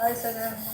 हाय सगळ्यांना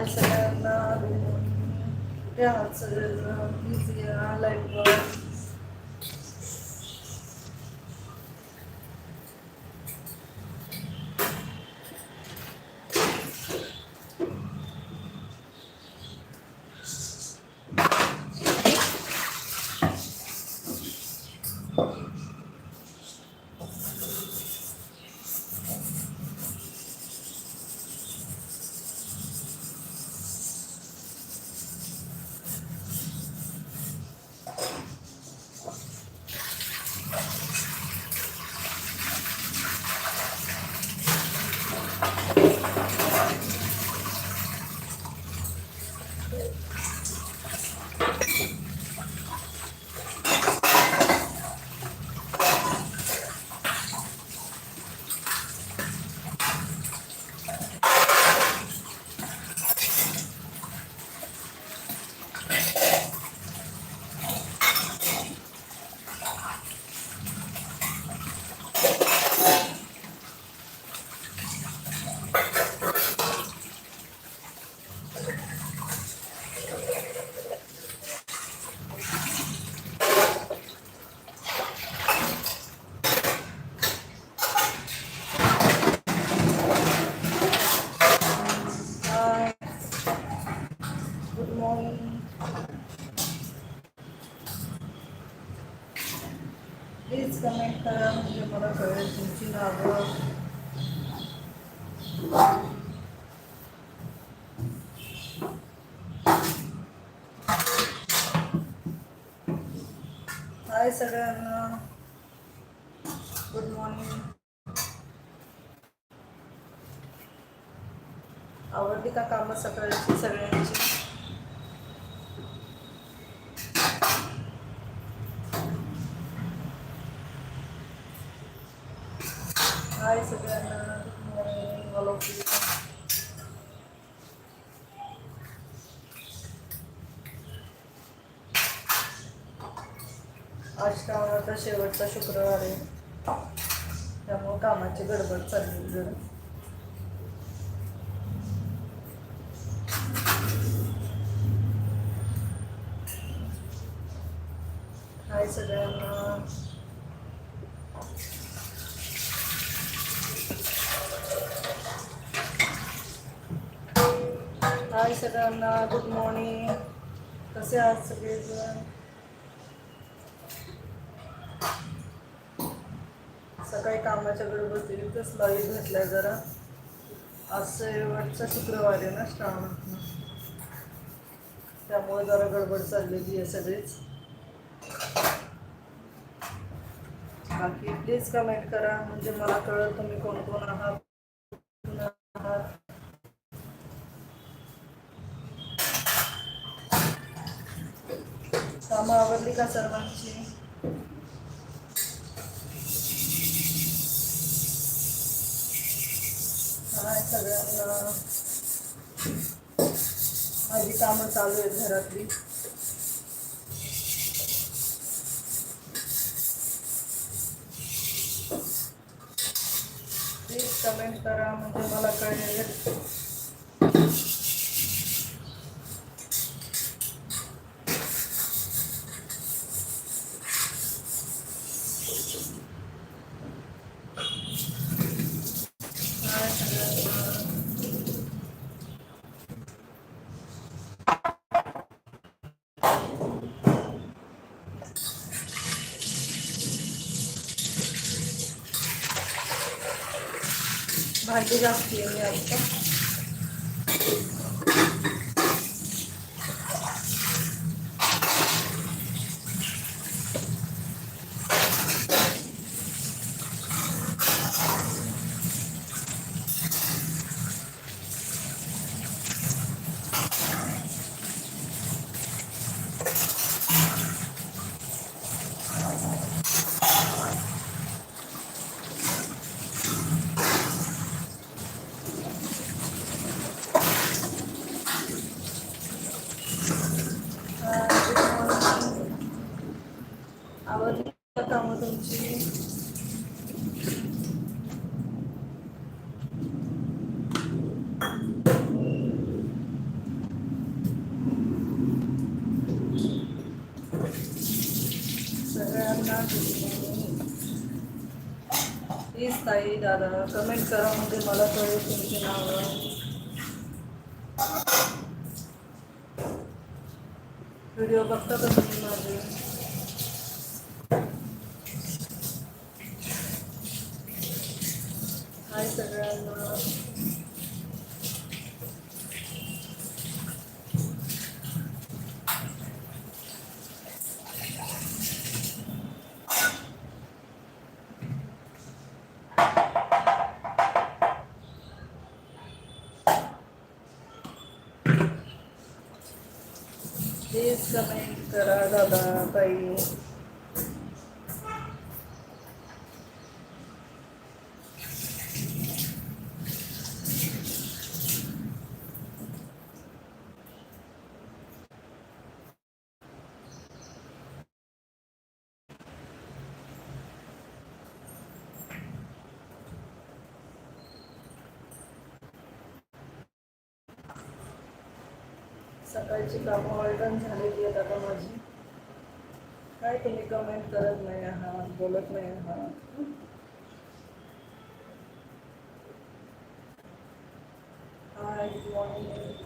हाय सगळ्यांना कुठे आहात सगळेजण प्लीज या लाईव्हवर hi good morning please comment करा म्हणजे मला कळेल तुमची नावं हाय सगळ्यांना गुड मॉर्निंग आवडली का कामं सकाळची सगळ्यांची हाय सगळ्यांना good morning all of you आज श्रावणाचा शेवटचा शुक्रवार आहे. त्यामुळं कामाची गडबड चालली जरा हाय सगळ्यांना. हाय सगळ्यांना गुड मॉर्निंग कसे आहात सगळेजण? श्रावणाच्याकडे कामाच्या गडबडीतच लाईव्ह घातलाय जरा. आज शेवटचा शुक्रवार आहे ना श्रावणात त्यामुळे जरा गडबड चाललेली आहे सगळीच. बाकी प्लीज कमेंट करा म्हणजे मला कळलं तुम्ही कोण कोण आहात आहात. कामं आवडली का सर्वांची हाय सगळ्यांना माझी कामं चालू आहेत घरातली. प्लीज कमेंट करा म्हणजे मला कळेल हाय सगळ्यांना भांडी घासते मी आता आवडली का कामं तुमची सगळ्यांना good morning. प्लीज ताई दादा कमेंट करा म्हणजे मला कळेल तुमचे नाव. व्हिडिओ बघता कसं तुम्ही माझे हाय सगळ्यांना प्लीज कमेंट करा दादा ताई सकाळची कामं ऑर्डन झालेली आहेत आता माझी. काय तुम्ही कमेंट करत नाही आहात बोलत नाही आहात? हाय गुड मॉर्निंग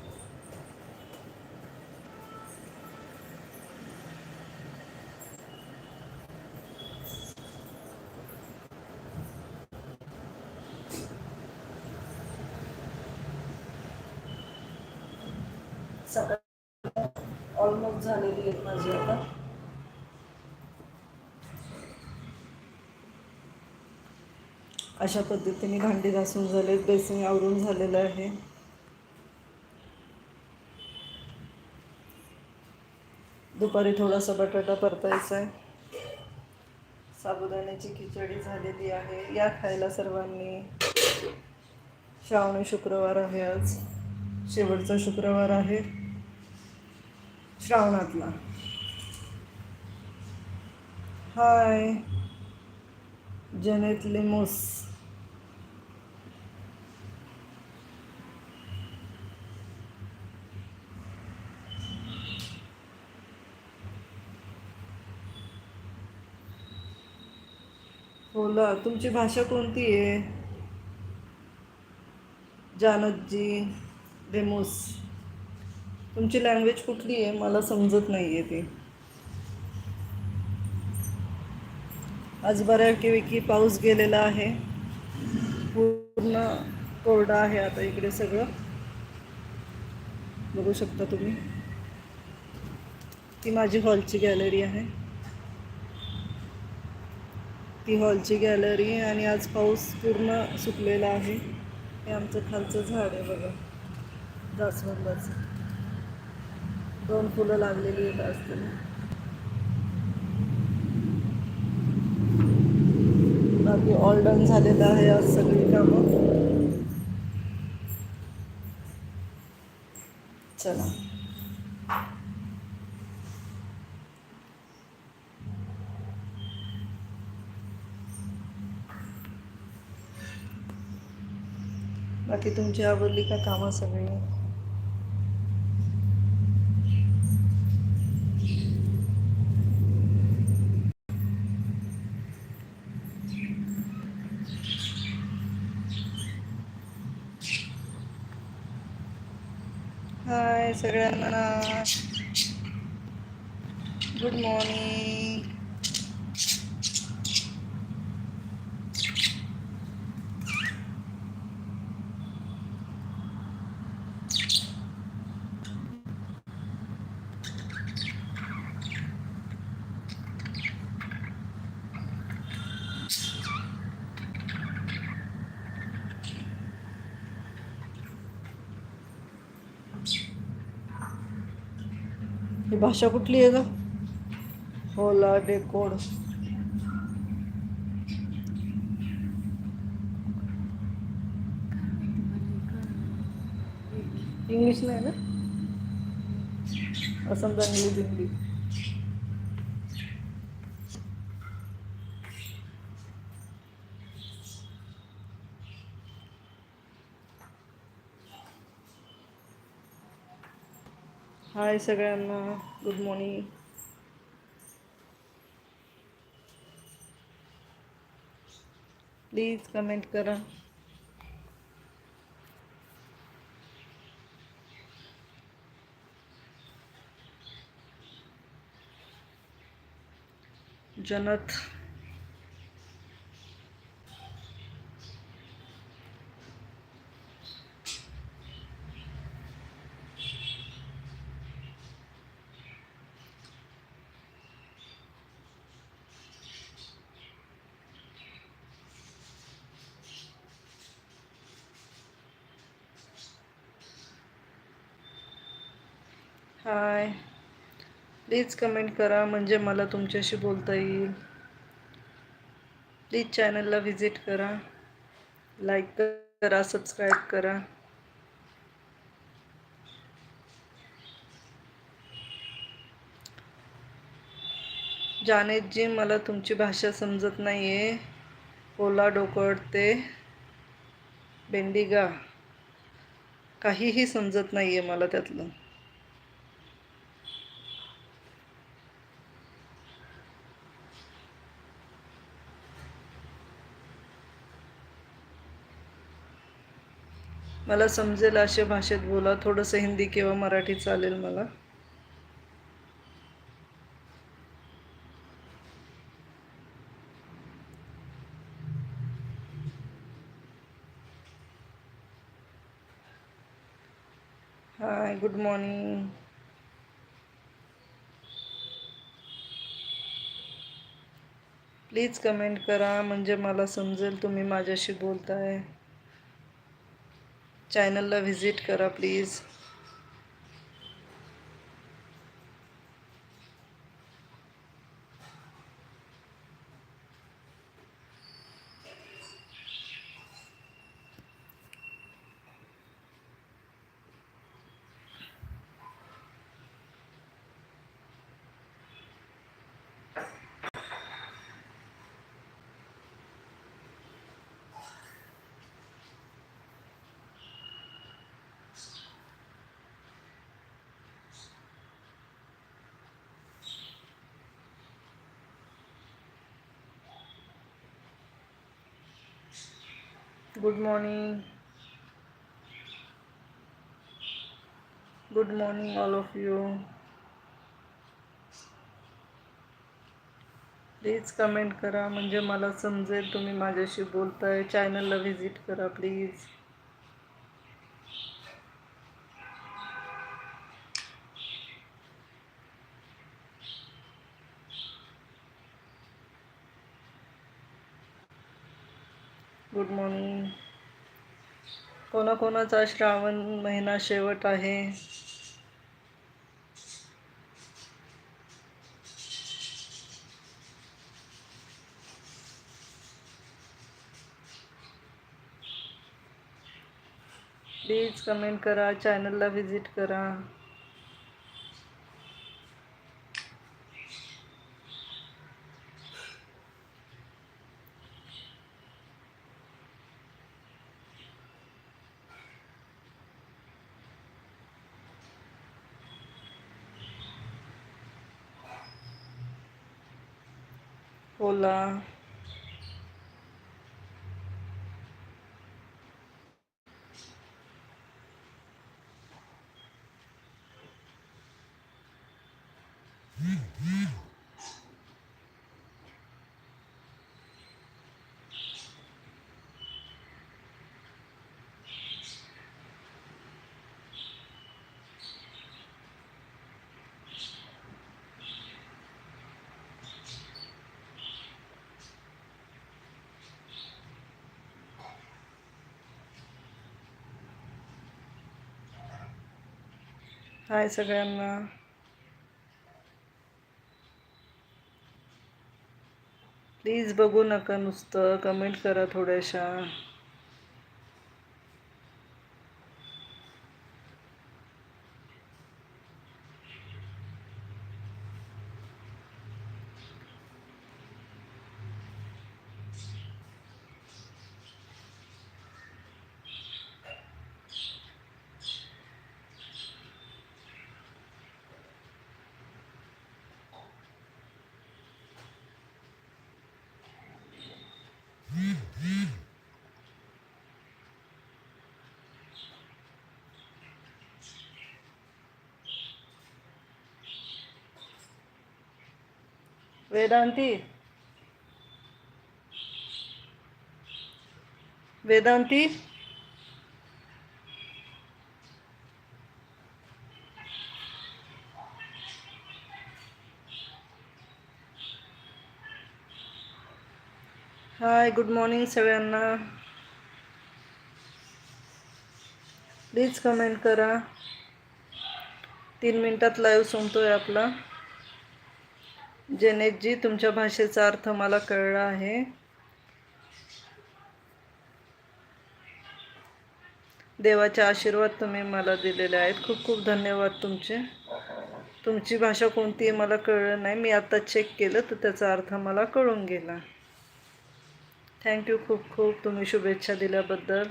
ऑलमोस्ट झालेली आहेत माझी आता. अशा पद्धतीने भांडी घासून झालेत बेसिंग आवरून झालेलं आहे. दुपारी थोडासा बटाटा परतायचा आहे. साबुदाण्याची खिचडी झालेली आहे. या खायला सर्वांनी. श्रावणी शुक्रवार आहे आज. शेवटचा शुक्रवार आहे. श्रावणातला हाय जनेत लिमोस बोला तुमची भाषा कोणती आहे? जानतजी डेमोस तुमची लँग्वेज कुठली आहे? मला समजत नाही आहे ती. आज बऱ्यापैकी पाऊस गेलेला आहे. पूर्ण कोरडा आहे आता इकडे सगळं. बघू शकता तुम्ही. ती माझी हॉलची गॅलरी आहे. ती हॉलची गॅलरी आणि आज पाऊस पूर्ण सुकलेला आहे. हे आमचं खालचं झाड आहे बघा. जास्वंदाचं दोन फुलं लागलेली आहेत असतील. बाकी ऑल डन झालेलं आहे आज सगळी कामं. चला. बाकी तुमची आवडली का कामं सगळी हाय सगळ्यांना गुड मॉर्निंग ही भाषा कुठली आहे का होला डेकोड इंग्लिश नाही ना? असं इंग्लिश हिंदी. हाय सगळ्यांना. गुड मॉर्निंग प्लीज कमेंट करा. जनत हाय प्लीज कमेंट करा म्हणजे मला तुमच्याशी बोलता येईल. प्लीज चॅनलला व्हिजिट करा लाईक करा सबस्क्राईब करा. जानेतजी मला तुमची भाषा समजत नाही आहे ओला डोकळते. बेंडिगा काहीही समजत नाही आहे मला त्यातलं. मला समजेल अशा भाषेत बोला. थोडंसं हिंदी किंवा मराठी चालेल मला. Hi good morning please comment करा. म्हणजे मला समजेल तुम्ही माझ्याशी बोलताय. चॅनलला व्हिजिट करा please good morning good morning all of you please comment करा म्हणजे मला समजेल तुम्ही माझ्याशी बोलताय. चॅनलला व्हिजिट करा प्लीज गुड मॉर्निंग. कोणाकोणाचा श्रावण महिना शेवट आहे? प्लीज कमेंट करा चॅनलला व्हिजिट करा. ओला हाय सगळ्यांना. प्लीज बघू नका नुसतं. कमेंट करा थोड्याशा. Vedanti. Vedanti. Hi good morning सगळ्यांना. प्लीज कमेंट करा. तीन मिनटात लाईव्ह संपतोय आपला. जेनेटजी तुमच्या भाषेचा अर्थ मला कळला आहे. देवाचे आशीर्वाद तुम्ही मला दिलेले आहेत. खूप खूप धन्यवाद तुमचे. तुमची भाषा कोणती आहे मला कळलं नाही. मी आता चेक केलं तर त्याचा अर्थ मला कळून गेला. थँक्यू खूप खूप. तुम्ही शुभेच्छा दिल्याबद्दल.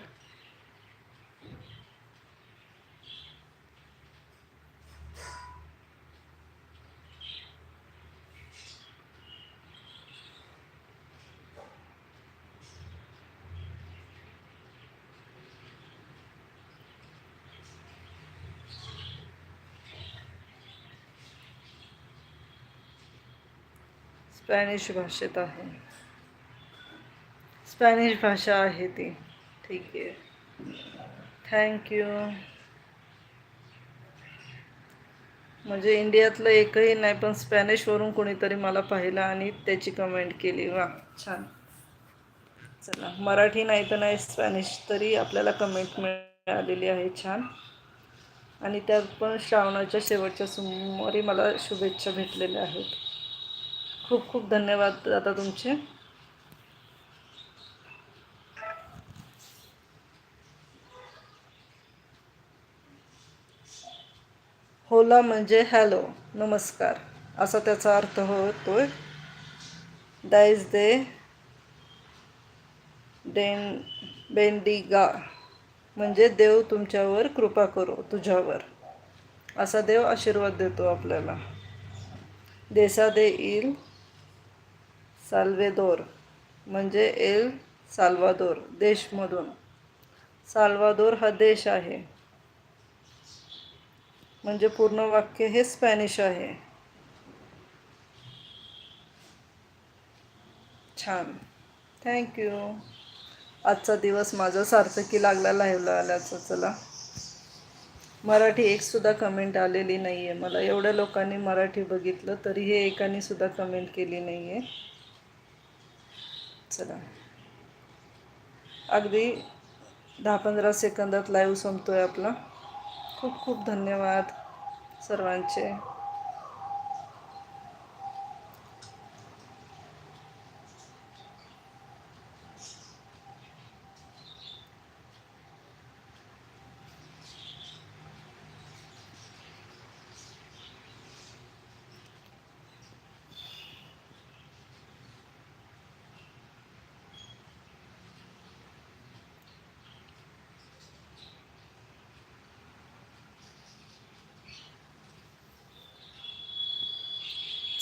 स्पॅनिश भाषेत आहे. स्पॅनिश भाषा आहे ती. ठीक आहे. थँक्यू म्हणजे इंडियातलं एकही नाही पण स्पॅनिशवरून कोणीतरी मला पाहिलं आणि त्याची कमेंट केली. वा छान. चला मराठी नाही तर नाही स्पॅनिश तरी आपल्याला कमेंट मिळालेली आहे छान. आणि त्यात पण श्रावणाच्या शेवटच्या सोमवारी मला शुभेच्छा भेटलेल्या आहेत. खूप खूप धन्यवाद दादा तुमचे. होला म्हणजे हॅलो नमस्कार असा त्याचा अर्थ होतोय. दाईज दे डेन बेंडिगा म्हणजे देव तुमच्यावर कृपा करो तुझ्यावर. असा देव आशीर्वाद देतो आपल्याला. देसा दे इल साल्वेदोर म्हणजे एल साल्वादोर देशमधून. साल्वादोर हा देश आहे. म्हणजे पूर्ण वाक्य हे स्पॅनिश आहे. छान. थँक्यू आजचा दिवस माझा सार्थकी लागला लाईव्हला आल्याचा चला. मराठी एकसुद्धा कमेंट आलेली नाही आहे मला एवढ्या लोकांनी मराठी बघितलं तरी हे एकाने सुद्धा कमेंट केली नाही आहे चला. अगदी दहा पंधरा सेकंदात लाईव्ह आहे आपला. खूप खूप धन्यवाद सर्वांचे.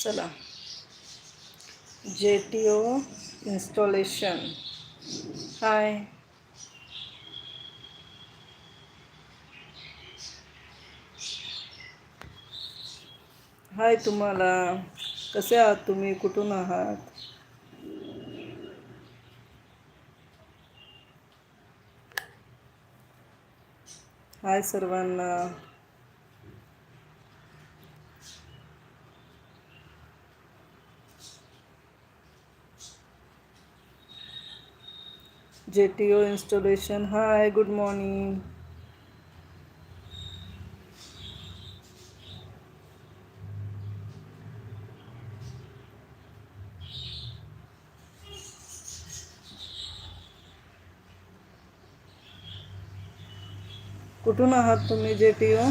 चला. जे टी ओ इन्स्टॉलेशन. हाय. हाय तुम्हाला. कसे आहात तुम्ही? कुठून आहात? हाय सर्वांना. J T O installation. Hi good morning. कुठून आहात तुम्ही जे टी ओ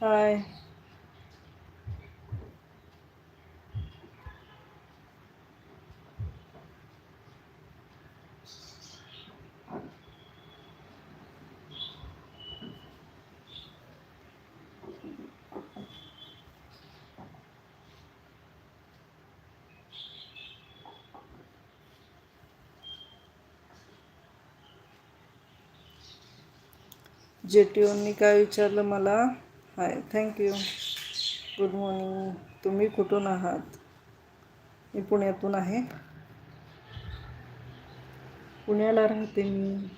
हाय जे टी ओनी काय विचारलं मला हाय थँक्यू गुड मॉर्निंग तुम्ही कुठून आहात? मी पुण्यातून आहे. पुण्याला राहते मी.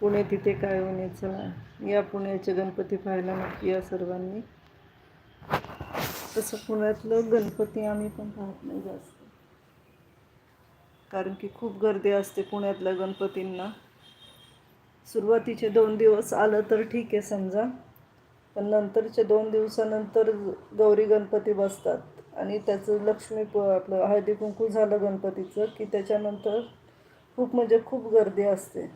पुणे तिथे काय होण्याचं या पुण्याचे गणपती पाहायला नक्की या सर्वांनी. तसं पुण्यातलं गणपती आम्ही पण पाहत नाही जास्त. कारण की खूप गर्दी असते पुण्यातल्या गणपतींना. सुरुवातीचे दोन दिवस आलं तर ठीक आहे समजा. पण नंतरच्या दोन दिवसानंतर गौरी गणपती बसतात. आणि त्याचं लक्ष्मी प आपलं हळदी कुंकू झालं गणपतीचं की त्याच्यानंतर खूप म्हणजे खूप गर्दी असते.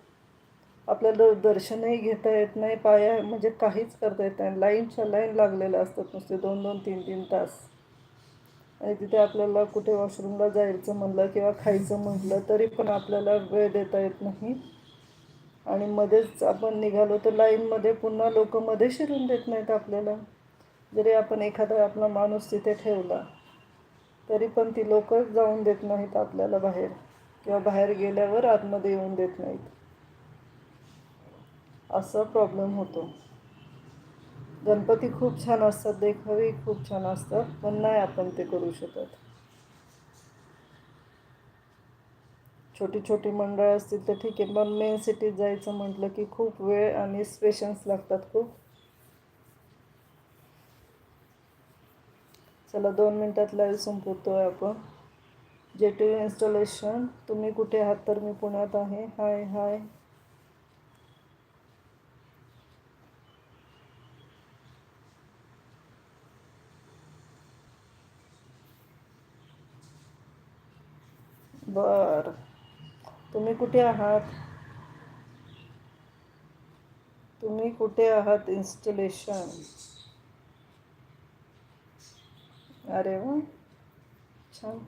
आपल्याला दर्शनही घेता येत नाही पाया म्हणजे काहीच करता येत नाही. लाईनच्या लाईन लागलेल्या असतात नुसते दोन दोन तीन तीन तास. आणि तिथे आपल्याला कुठे वॉशरूमला जायचं म्हणलं किंवा खायचं म्हटलं तरी पण आपल्याला वेळ देता येत नाही. आणि मध्येच आपण निघालो तर लाईनमध्ये पुन्हा लोक मध्ये शिरून देत नाहीत आपल्याला. जरी आपण एखादा आपला माणूस तिथे ठेवला तरी पण ती लोक जाऊन देत नाहीत आपल्याला बाहेर किंवा बाहेर गेल्यावर आतमध्ये येऊन देत नाहीत. असा प्रॉब्लेम होतो. गणपती खूप छान असतात देखावे खूप छान असतात पण नाही आपण ते करू शकत. छोटी छोटी मंडळं असतील तर ठीक आहे. पण मेन सिटीत जायचं म्हटलं की खूप वेळ आणि स्पेशन्स लागतात खूप. चला दोन मिनटात लाईव्ह आहे आपण. जे टी इन्स्टॉलेशन तुम्ही कुठे आहात तर मी पुण्यात आहे. हाय हाय तुम्ही कुठे आहात? तुम्ही कुठे आहात इन्स्टलेशन अरे वा छान.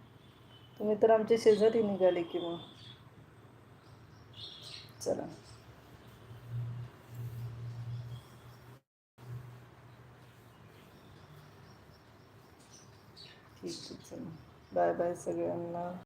तुम्ही तर आमच्या शेजारी निघाले की मग. चला. ठीक आहे चला. बाय बाय सगळ्यांना.